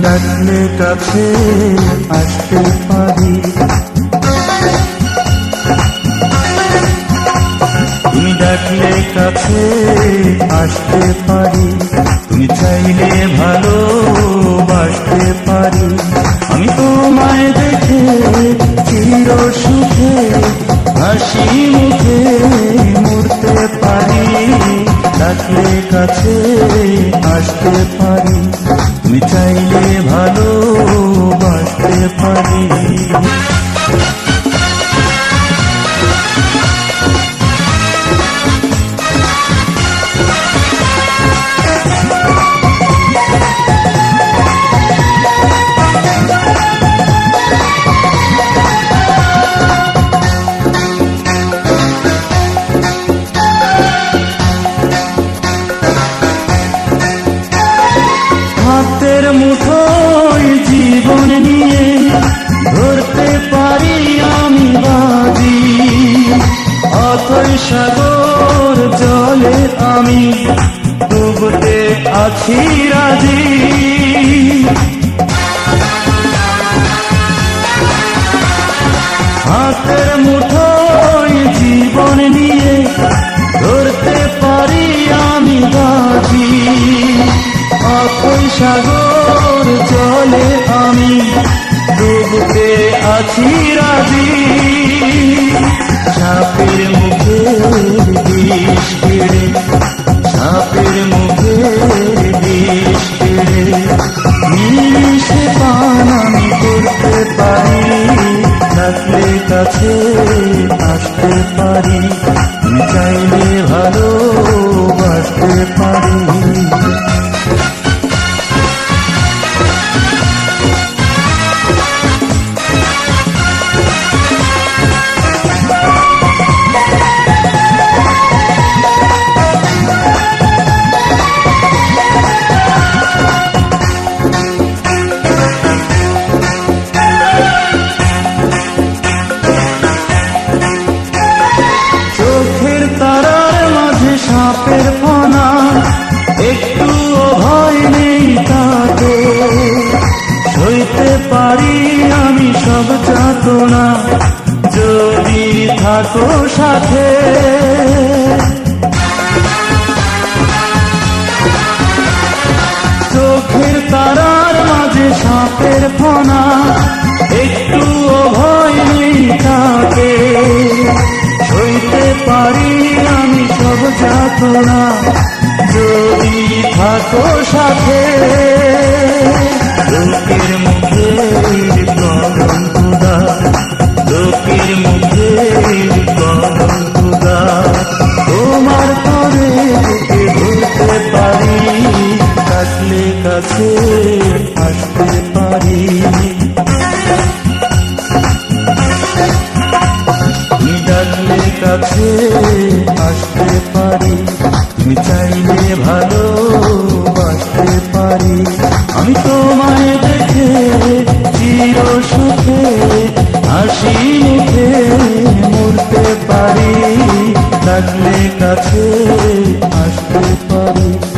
ডাকলে কাছে আসতে পারি। তুমি ডাকলে কাছে আসতে পারি। তুমি চাইলে ভালো বাসতে পারি। আমি তোমায় দেখে চির সুখে, হাসি মুখে মরতে পারি। ডাকলে কাছে আসতে পারি ভালো আমি ডুবতে আছি, রাজি। হাতের মুঠোয় জীবন নিয়ে ধরতে পারি আমি বাজি। অথই সাগর জলে আমি ডুবতে আছি, রাজি। কাছে সাপের ফনা একটু ভয় নেই তাতে। সইতে পারি আমি সব যাতনা যদি থাকো সাথে। চোখের তারার মাঝে সাপের ফনা যাতনা যদি থাকো সাথে, লোকের মুখে গরম লোকের মুখে গরম তোমার করে ঘুরতে পারি? কাটলে কাছে মুখে মরতে পারি থাকলে কাছে আসতে পারি।